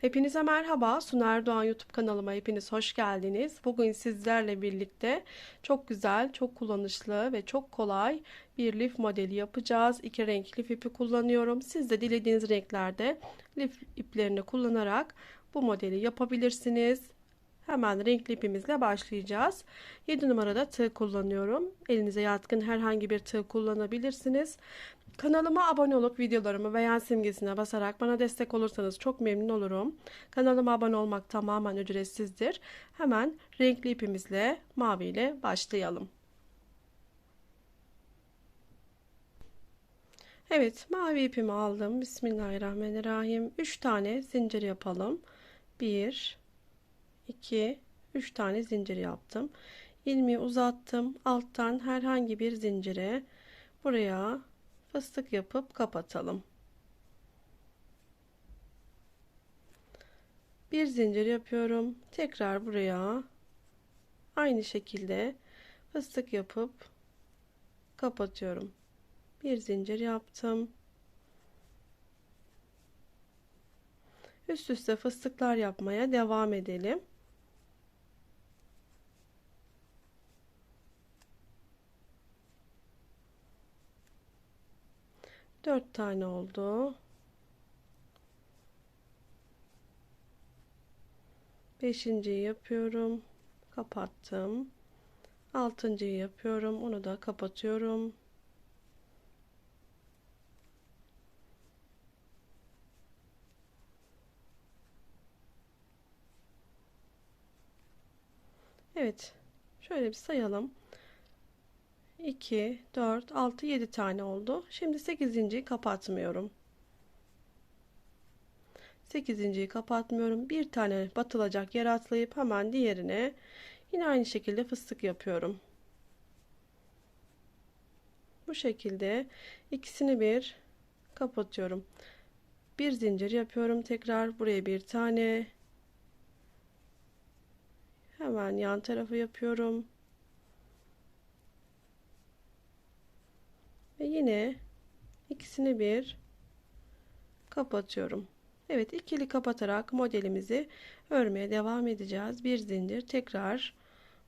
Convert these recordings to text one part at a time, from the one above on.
Hepinize merhaba. Suner Doğan YouTube kanalıma hepiniz hoş geldiniz. Bugün sizlerle birlikte çok güzel, çok kullanışlı ve çok kolay bir lif modeli yapacağız. İki renk lif ipi kullanıyorum. Siz de dilediğiniz renklerde lif iplerini kullanarak bu modeli yapabilirsiniz. Hemen renkli ipimizle başlayacağız. 7 numarada tığ kullanıyorum. Elinize yatkın herhangi bir tığ kullanabilirsiniz. Kanalıma abone olup videolarımı beğen simgesine basarak bana destek olursanız çok memnun olurum. Kanalıma abone olmak tamamen ücretsizdir. Hemen renkli ipimizle mavi ile başlayalım. Evet mavi ipimi aldım. Bismillahirrahmanirrahim. 3 tane zincir yapalım. 1 2 3 tane zincir yaptım. İlmeği uzattım. Alttan herhangi bir zincire buraya fıstık yapıp kapatalım. Bir zincir yapıyorum. Tekrar buraya aynı şekilde fıstık yapıp kapatıyorum. Bir zincir yaptım. Üst üste fıstıklar yapmaya devam edelim. 4 tane oldu. Beşinciyi yapıyorum. Kapattım. Altıncıyı yapıyorum. Onu da kapatıyorum. Evet. Şöyle bir sayalım. 2, 4, 6, 7 tane oldu. Şimdi 8. kapatmıyorum. 8. kapatmıyorum. Bir tane batılacak yer atlayıp hemen diğerine yine aynı şekilde fıstık yapıyorum. Bu şekilde ikisini bir kapatıyorum. Bir zincir yapıyorum. Tekrar buraya bir tane. Hemen yan tarafı yapıyorum. Ve yine ikisini bir kapatıyorum. Evet ikili kapatarak modelimizi örmeye devam edeceğiz. Bir zincir tekrar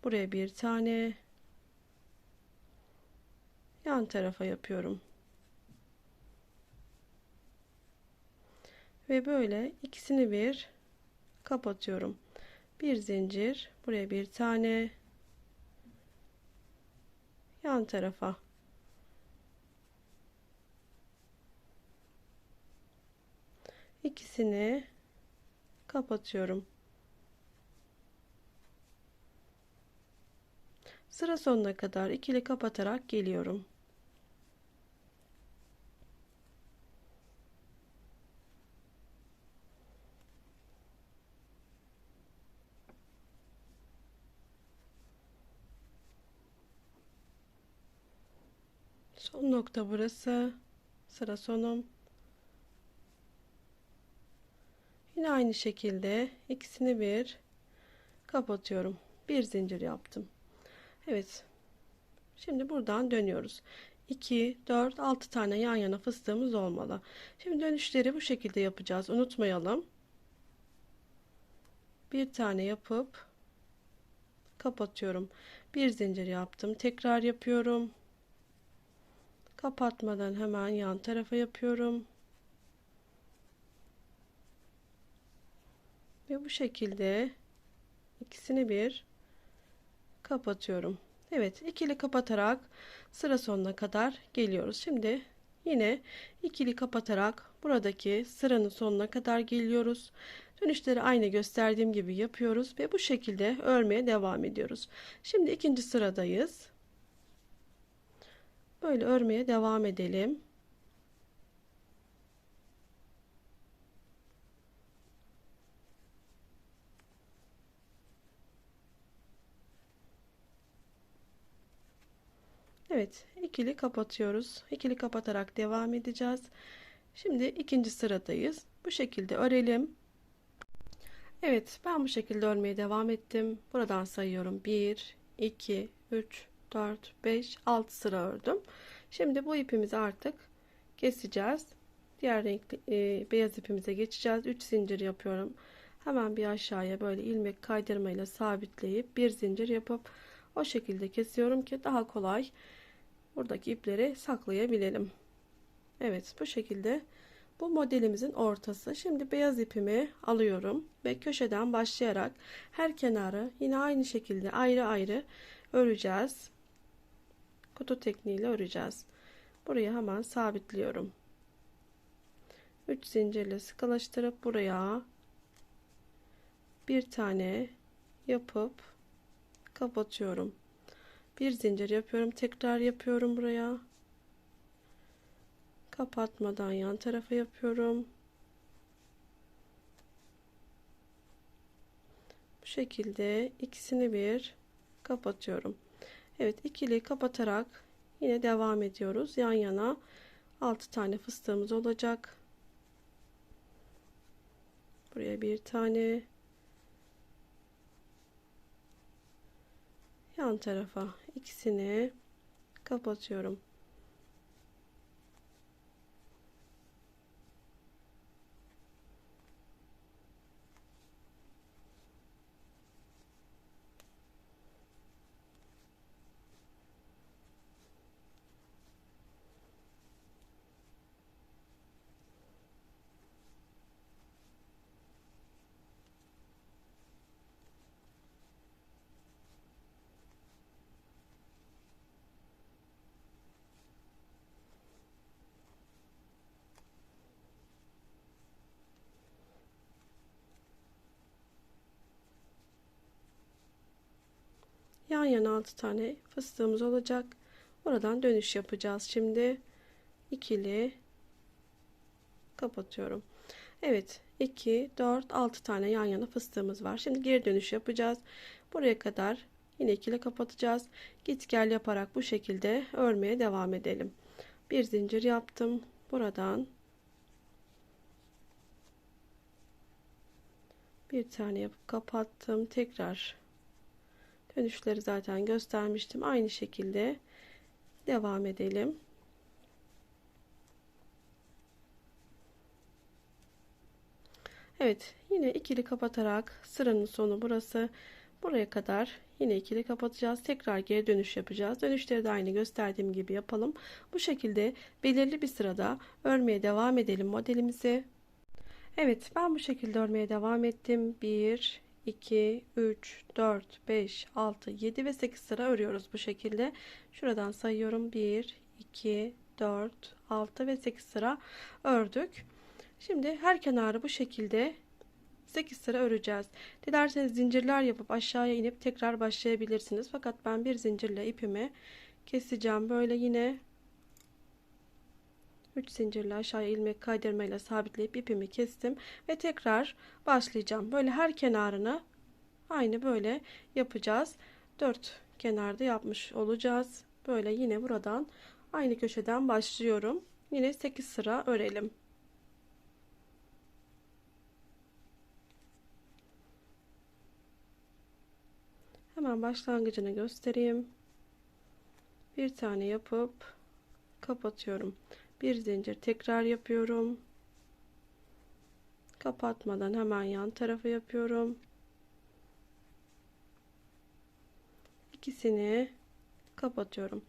buraya bir tane yan tarafa yapıyorum. Ve böyle ikisini bir kapatıyorum. Bir zincir buraya bir tane yan tarafa ikisini kapatıyorum. Sıra sonuna kadar ikili kapatarak geliyorum. Son nokta burası. Sıra sonum. Yine aynı şekilde ikisini bir kapatıyorum. Bir zincir yaptım. Evet. Şimdi buradan dönüyoruz. 2, 4, 6 tane yan yana fıstığımız olmalı. Şimdi dönüşleri bu şekilde yapacağız. Unutmayalım. Bir tane yapıp kapatıyorum. Bir zincir yaptım. Tekrar yapıyorum. Kapatmadan hemen yan tarafa yapıyorum. Ve bu şekilde ikisini bir kapatıyorum. Evet ikili kapatarak sıra sonuna kadar geliyoruz. Şimdi yine ikili kapatarak buradaki sıranın sonuna kadar geliyoruz. Dönüşleri aynı gösterdiğim gibi yapıyoruz ve bu şekilde örmeye devam ediyoruz. Şimdi ikinci sıradayız. Böyle örmeye devam edelim. Evet ikili kapatıyoruz. İkili kapatarak devam edeceğiz. Şimdi ikinci sıradayız. Bu şekilde örelim. Evet ben bu şekilde örmeye devam ettim. Buradan sayıyorum. 1, 2, 3, 4, 5, 6 sıra ördüm. Şimdi bu ipimizi artık keseceğiz. Diğer renkli e, beyaz ipimize geçeceğiz. 3 zincir yapıyorum. Hemen bir aşağıya böyle ilmek kaydırmayla sabitleyip bir zincir yapıp o şekilde kesiyorum ki daha kolay buradaki ipleri saklayabilelim. Evet bu şekilde bu modelimizin ortası. Şimdi beyaz ipimi alıyorum ve köşeden başlayarak her kenarı yine aynı şekilde ayrı ayrı öreceğiz. Kutu tekniğiyle öreceğiz. Buraya hemen sabitliyorum. 3 zincirle sıkılaştırıp buraya bir tane yapıp kapatıyorum. Bir zincir yapıyorum. Tekrar yapıyorum buraya. Kapatmadan yan tarafa yapıyorum. Bu şekilde ikisini bir kapatıyorum. Evet ikili kapatarak yine devam ediyoruz. Yan yana 6 tane fıstığımız olacak. Buraya bir tane yan tarafa ikisini kapatıyorum. Yan yana 6 tane fıstığımız olacak. Buradan dönüş yapacağız. Şimdi ikili kapatıyorum. Evet 2 4 6 tane yan yana fıstığımız var. Şimdi geri dönüş yapacağız. Buraya kadar yine ikili kapatacağız. Git gel yaparak bu şekilde örmeye devam edelim. Bir zincir yaptım. Buradan bir tane yapıp kapattım. Tekrar Dönüşleri zaten göstermiştim. Aynı şekilde devam edelim. Evet yine ikili kapatarak sıranın sonu burası. Buraya kadar yine ikili kapatacağız. Tekrar geri dönüş yapacağız. Dönüşleri de aynı gösterdiğim gibi yapalım. Bu şekilde belirli bir sırada örmeye devam edelim modelimizi. Evet ben bu şekilde örmeye devam ettim. 1 2, 3, 4, 5, 6, 7 ve 8 sıra örüyoruz bu şekilde. Şuradan sayıyorum. 1, 2, 4, 6 ve 8 sıra ördük. Şimdi her kenarı bu şekilde 8 sıra öreceğiz. Dilerseniz zincirler yapıp aşağıya inip tekrar başlayabilirsiniz. Fakat ben bir zincirle ipimi keseceğim. Böyle yine 3 zincirle aşağıya ilmek kaydırmayla sabitleyip ipimi kestim ve tekrar başlayacağım. Böyle her kenarını aynı böyle yapacağız. 4 kenarda yapmış olacağız. Böyle yine buradan aynı köşeden başlıyorum. Yine 8 sıra örelim. Hemen başlangıcını göstereyim. Bir tane yapıp kapatıyorum bir zincir tekrar yapıyorum. Kapatmadan hemen yan tarafa yapıyorum. İkisini kapatıyorum.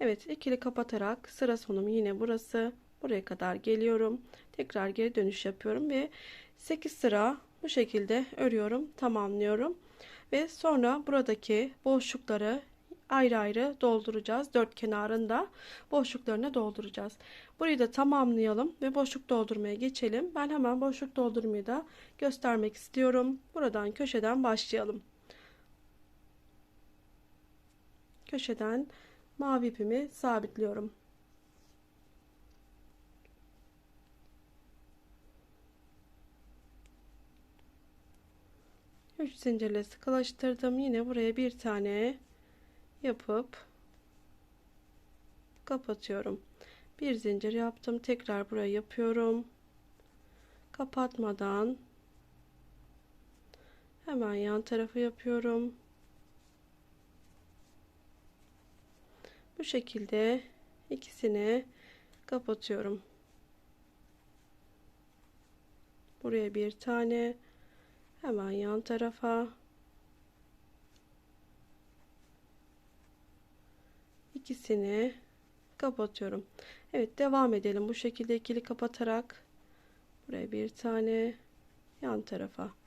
Evet ikili kapatarak sıra sonum yine burası. Buraya kadar geliyorum. Tekrar geri dönüş yapıyorum ve 8 sıra bu şekilde örüyorum tamamlıyorum. Ve sonra buradaki boşlukları ayrı ayrı dolduracağız. Dört kenarında boşluklarını dolduracağız. Burayı da tamamlayalım ve boşluk doldurmaya geçelim. Ben hemen boşluk doldurmayı da göstermek istiyorum. Buradan köşeden başlayalım. Köşeden mavi ipimi sabitliyorum. Üç zincirle sıkılaştırdım. Yine buraya bir tane yapıp kapatıyorum. Bir zincir yaptım. Tekrar buraya yapıyorum. Kapatmadan hemen yan tarafı yapıyorum. Bu şekilde ikisini kapatıyorum. Buraya bir tane. Hemen yan tarafa. İkisini kapatıyorum. Evet devam edelim. Bu şekilde ikili kapatarak buraya bir tane yan tarafa.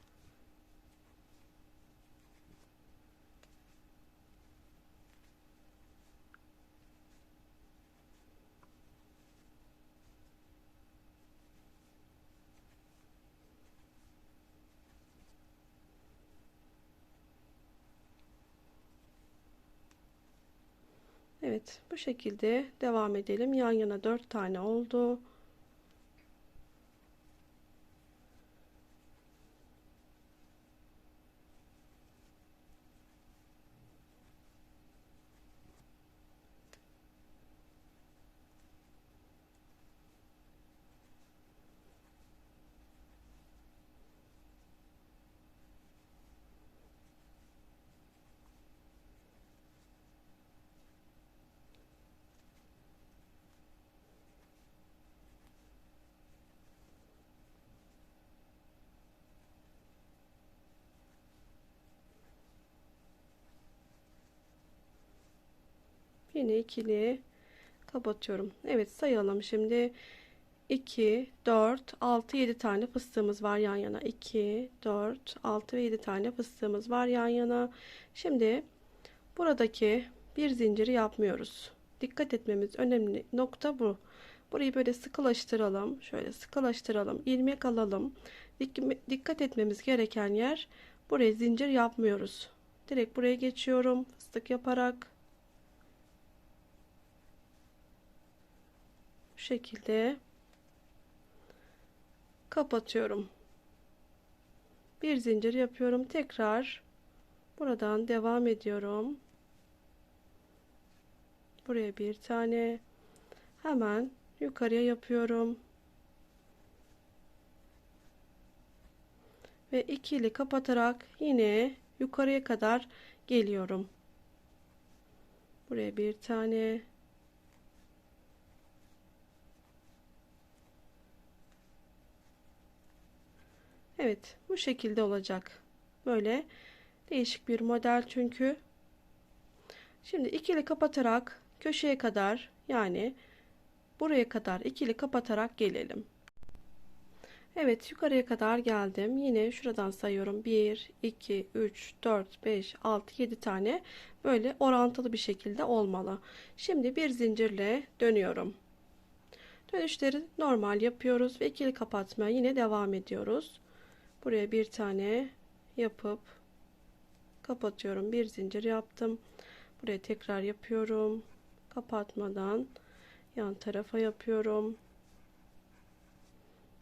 Evet bu şekilde devam edelim. Yan yana 4 tane oldu. Yine ikili kapatıyorum. Evet sayalım şimdi. 2, 4, 6, 7 tane fıstığımız var yan yana. 2, 4, 6 ve 7 tane fıstığımız var yan yana. Şimdi buradaki bir zinciri yapmıyoruz. Dikkat etmemiz önemli nokta bu. Burayı böyle sıkılaştıralım. Şöyle sıkılaştıralım. ilmek alalım. Dikkat etmemiz gereken yer buraya zincir yapmıyoruz. Direkt buraya geçiyorum. Fıstık yaparak şekilde kapatıyorum. Bir zincir yapıyorum. Tekrar buradan devam ediyorum. Buraya bir tane hemen yukarıya yapıyorum. Ve ikili kapatarak yine yukarıya kadar geliyorum. Buraya bir tane Evet bu şekilde olacak. Böyle değişik bir model çünkü. Şimdi ikili kapatarak köşeye kadar yani buraya kadar ikili kapatarak gelelim. Evet yukarıya kadar geldim. Yine şuradan sayıyorum. 1, 2, 3, 4, 5, 6, 7 tane böyle orantılı bir şekilde olmalı. Şimdi bir zincirle dönüyorum. Dönüşleri normal yapıyoruz ve ikili kapatmaya yine devam ediyoruz. Buraya bir tane yapıp kapatıyorum. Bir zincir yaptım. Buraya tekrar yapıyorum. Kapatmadan yan tarafa yapıyorum.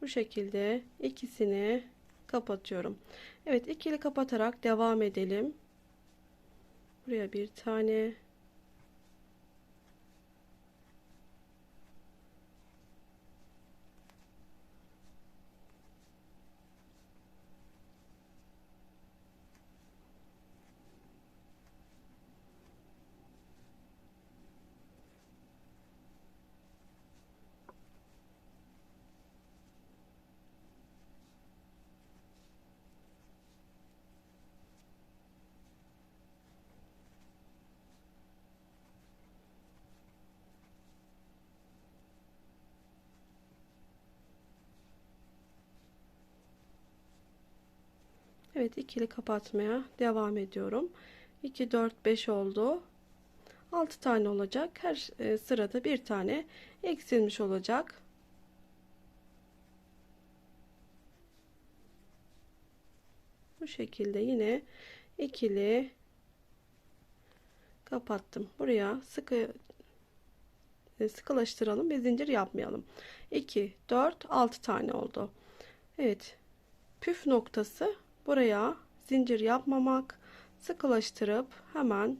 Bu şekilde ikisini kapatıyorum. Evet ikili kapatarak devam edelim. Buraya bir tane Evet ikili kapatmaya devam ediyorum. 2 4 5 oldu. 6 tane olacak. Her e, sırada bir tane eksilmiş olacak. Bu şekilde yine ikili kapattım. Buraya sıkı e, sıkılaştıralım ve zincir yapmayalım. 2 4 6 tane oldu. Evet. Püf noktası buraya zincir yapmamak sıkılaştırıp hemen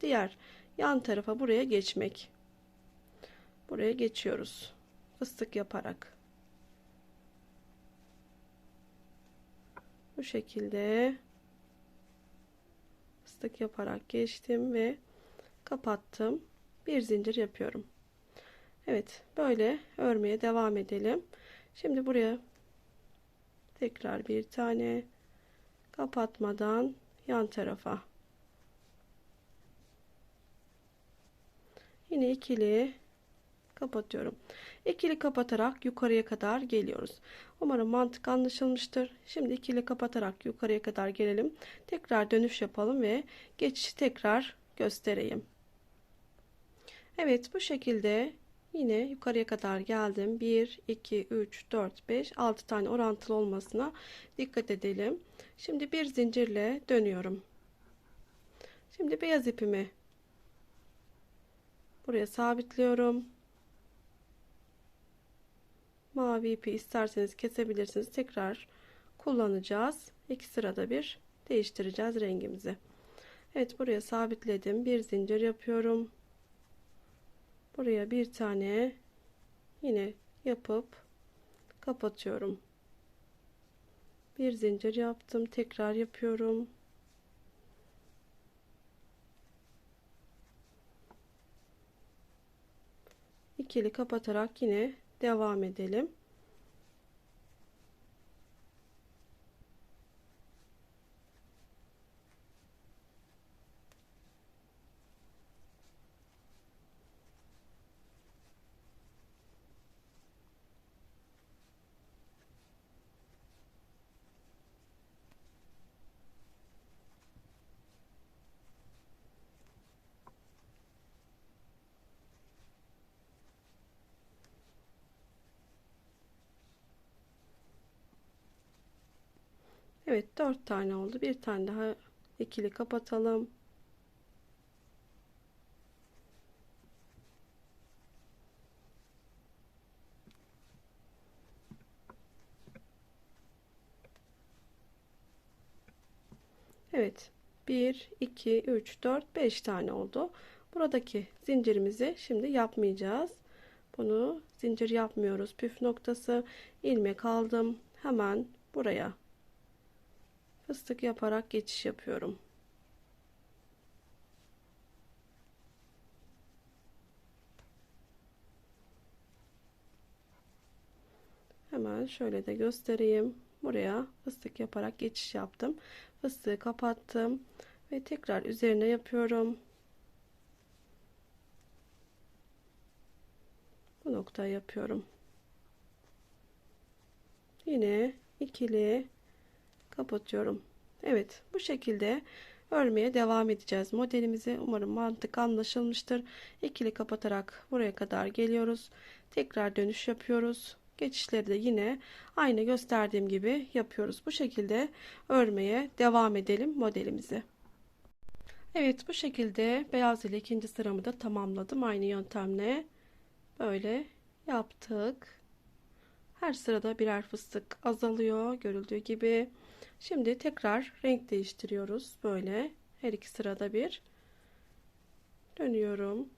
diğer yan tarafa buraya geçmek. Buraya geçiyoruz fıstık yaparak. Bu şekilde fıstık yaparak geçtim ve kapattım. Bir zincir yapıyorum. Evet böyle örmeye devam edelim. Şimdi buraya Tekrar bir tane kapatmadan yan tarafa. Yine ikili kapatıyorum. İkili kapatarak yukarıya kadar geliyoruz. Umarım mantık anlaşılmıştır. Şimdi ikili kapatarak yukarıya kadar gelelim. Tekrar dönüş yapalım ve geçişi tekrar göstereyim. Evet bu şekilde yine yukarıya kadar geldim. 1, 2, 3, 4, 5, 6 tane orantılı olmasına dikkat edelim. Şimdi bir zincirle dönüyorum. Şimdi beyaz ipimi buraya sabitliyorum. Mavi ipi isterseniz kesebilirsiniz. Tekrar kullanacağız. İki sırada bir değiştireceğiz rengimizi. Evet buraya sabitledim. Bir zincir yapıyorum. Buraya bir tane yine yapıp kapatıyorum. Bir zincir yaptım. Tekrar yapıyorum. ikili kapatarak yine devam edelim. Evet 4 tane oldu. Bir tane daha ikili kapatalım. Evet 1 2 3 4 5 tane oldu. Buradaki zincirimizi şimdi yapmayacağız. Bunu zincir yapmıyoruz. Püf noktası ilmek aldım. Hemen buraya fıstık yaparak geçiş yapıyorum. Hemen şöyle de göstereyim. Buraya fıstık yaparak geçiş yaptım. Fıstığı kapattım ve tekrar üzerine yapıyorum. Bu noktayı yapıyorum. Yine ikili kapatıyorum. Evet bu şekilde örmeye devam edeceğiz modelimizi. Umarım mantık anlaşılmıştır. İkili kapatarak buraya kadar geliyoruz. Tekrar dönüş yapıyoruz. Geçişleri de yine aynı gösterdiğim gibi yapıyoruz. Bu şekilde örmeye devam edelim modelimizi. Evet bu şekilde beyaz ile ikinci sıramı da tamamladım. Aynı yöntemle böyle yaptık. Her sırada birer fıstık azalıyor görüldüğü gibi. Şimdi tekrar renk değiştiriyoruz. Böyle her iki sırada bir dönüyorum.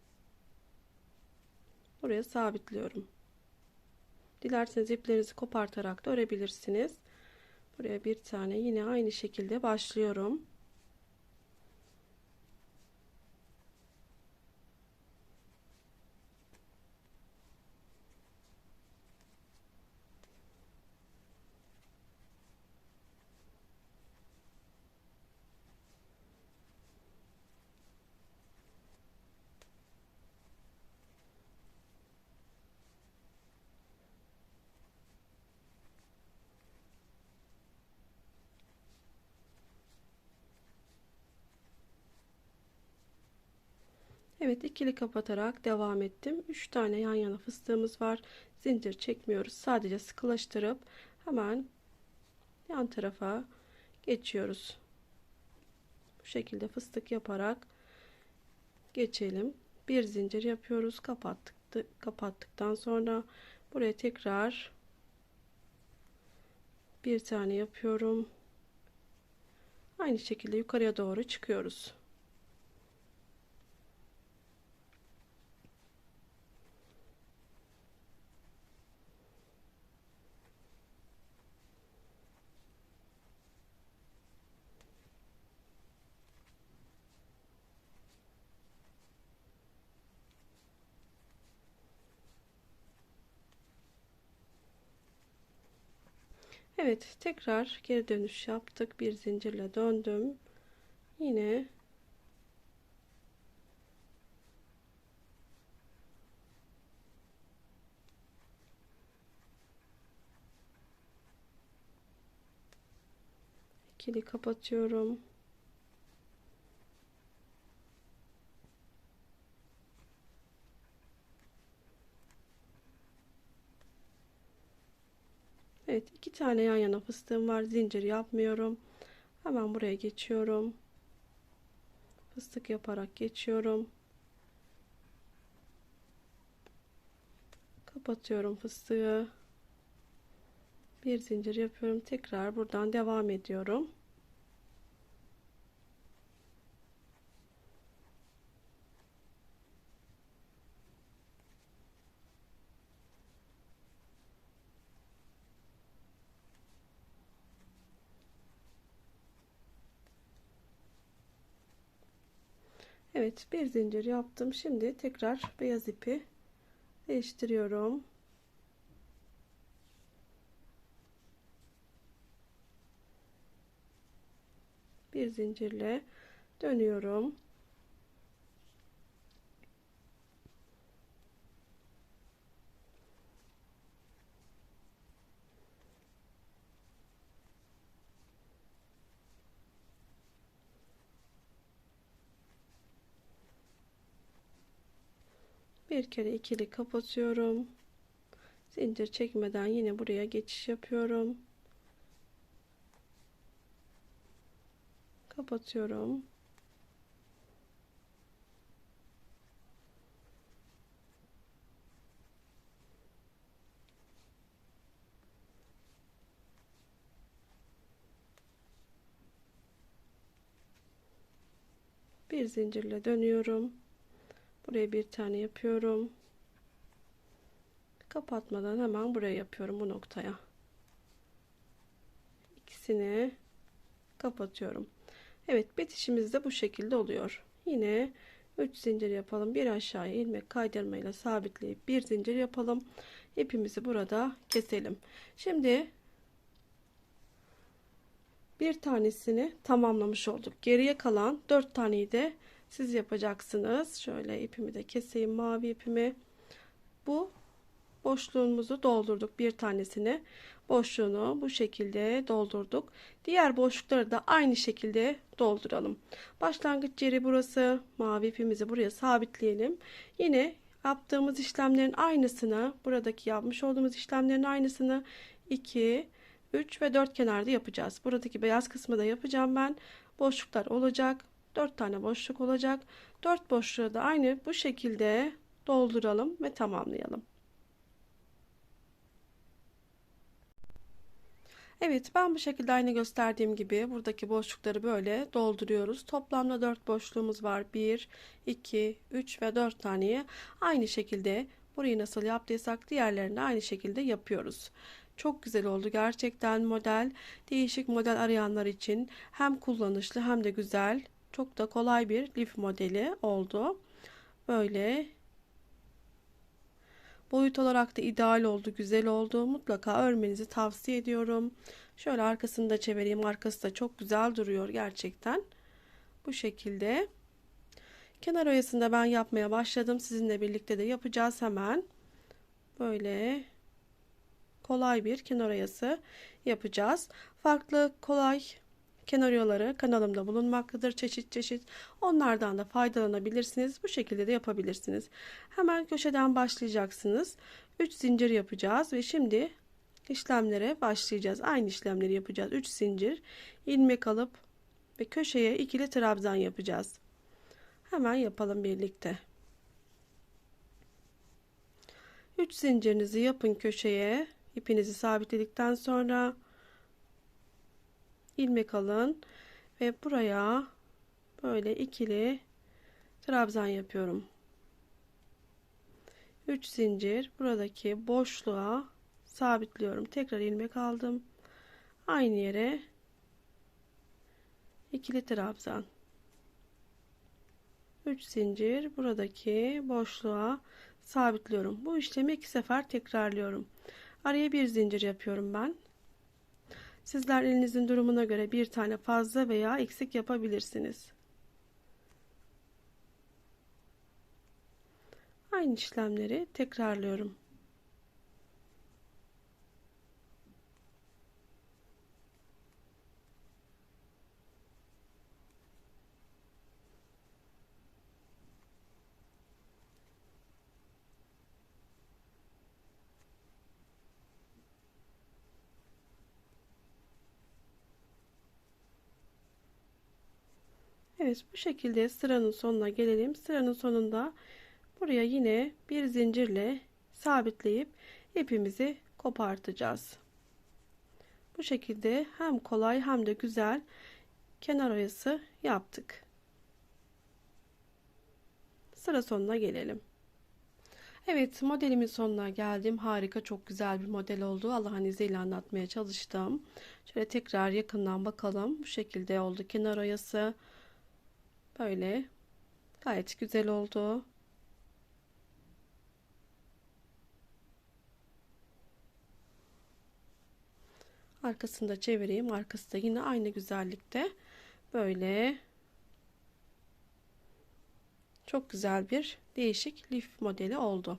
Buraya sabitliyorum. Dilerseniz iplerinizi kopartarak da örebilirsiniz. Buraya bir tane yine aynı şekilde başlıyorum. Evet ikili kapatarak devam ettim. 3 tane yan yana fıstığımız var. Zincir çekmiyoruz. Sadece sıkılaştırıp hemen yan tarafa geçiyoruz. Bu şekilde fıstık yaparak geçelim. Bir zincir yapıyoruz. Kapattık. Kapattıktan sonra buraya tekrar bir tane yapıyorum. Aynı şekilde yukarıya doğru çıkıyoruz. Evet, tekrar geri dönüş yaptık. Bir zincirle döndüm. Yine ikili kapatıyorum. Evet, iki tane yan yana fıstığım var. Zincir yapmıyorum. Hemen buraya geçiyorum. Fıstık yaparak geçiyorum. Kapatıyorum fıstığı. Bir zincir yapıyorum. Tekrar buradan devam ediyorum. Evet bir zincir yaptım. Şimdi tekrar beyaz ipi değiştiriyorum. Bir zincirle dönüyorum. Bir kere ikili kapatıyorum. Zincir çekmeden yine buraya geçiş yapıyorum. Kapatıyorum. Bir zincirle dönüyorum Buraya bir tane yapıyorum. Kapatmadan hemen buraya yapıyorum bu noktaya. İkisini kapatıyorum. Evet bitişimiz de bu şekilde oluyor. Yine 3 zincir yapalım. Bir aşağıya ilmek kaydırmayla sabitleyip bir zincir yapalım. İpimizi burada keselim. Şimdi bir tanesini tamamlamış olduk. Geriye kalan 4 taneyi de siz yapacaksınız. Şöyle ipimi de keseyim mavi ipimi. Bu boşluğumuzu doldurduk bir tanesini. Boşluğunu bu şekilde doldurduk. Diğer boşlukları da aynı şekilde dolduralım. Başlangıç yeri burası. Mavi ipimizi buraya sabitleyelim. Yine yaptığımız işlemlerin aynısını buradaki yapmış olduğumuz işlemlerin aynısını 2 3 ve 4 kenarda yapacağız. Buradaki beyaz kısmı da yapacağım ben. Boşluklar olacak. 4 tane boşluk olacak. 4 boşluğu da aynı bu şekilde dolduralım ve tamamlayalım. Evet ben bu şekilde aynı gösterdiğim gibi buradaki boşlukları böyle dolduruyoruz. Toplamda 4 boşluğumuz var. 1, 2, 3 ve 4 taneyi aynı şekilde burayı nasıl yaptıysak diğerlerini aynı şekilde yapıyoruz. Çok güzel oldu gerçekten model. Değişik model arayanlar için hem kullanışlı hem de güzel. Çok da kolay bir lif modeli oldu. Böyle boyut olarak da ideal oldu, güzel oldu. Mutlaka örmenizi tavsiye ediyorum. Şöyle arkasını da çevireyim. Arkası da çok güzel duruyor gerçekten. Bu şekilde. Kenar oyasında ben yapmaya başladım. Sizinle birlikte de yapacağız hemen. Böyle kolay bir kenar oyası yapacağız. Farklı kolay kenar yolları kanalımda bulunmaktadır çeşit çeşit. Onlardan da faydalanabilirsiniz. Bu şekilde de yapabilirsiniz. Hemen köşeden başlayacaksınız. 3 zincir yapacağız ve şimdi işlemlere başlayacağız. Aynı işlemleri yapacağız. 3 zincir, ilmek alıp ve köşeye ikili trabzan yapacağız. Hemen yapalım birlikte. 3 zincirinizi yapın köşeye. ipinizi sabitledikten sonra ilmek alın ve buraya böyle ikili trabzan yapıyorum. 3 zincir buradaki boşluğa sabitliyorum. Tekrar ilmek aldım. Aynı yere ikili trabzan. 3 zincir buradaki boşluğa sabitliyorum. Bu işlemi iki sefer tekrarlıyorum. Araya bir zincir yapıyorum ben. Sizler elinizin durumuna göre bir tane fazla veya eksik yapabilirsiniz. Aynı işlemleri tekrarlıyorum. Evet bu şekilde sıranın sonuna gelelim. Sıranın sonunda buraya yine bir zincirle sabitleyip ipimizi kopartacağız. Bu şekilde hem kolay hem de güzel kenar oyası yaptık. Sıra sonuna gelelim. Evet modelimin sonuna geldim. Harika çok güzel bir model oldu. Allah'ın izniyle anlatmaya çalıştım. Şöyle tekrar yakından bakalım. Bu şekilde oldu kenar oyası. Böyle gayet güzel oldu. Arkasını da çevireyim. Arkası da yine aynı güzellikte. Böyle çok güzel bir değişik lif modeli oldu.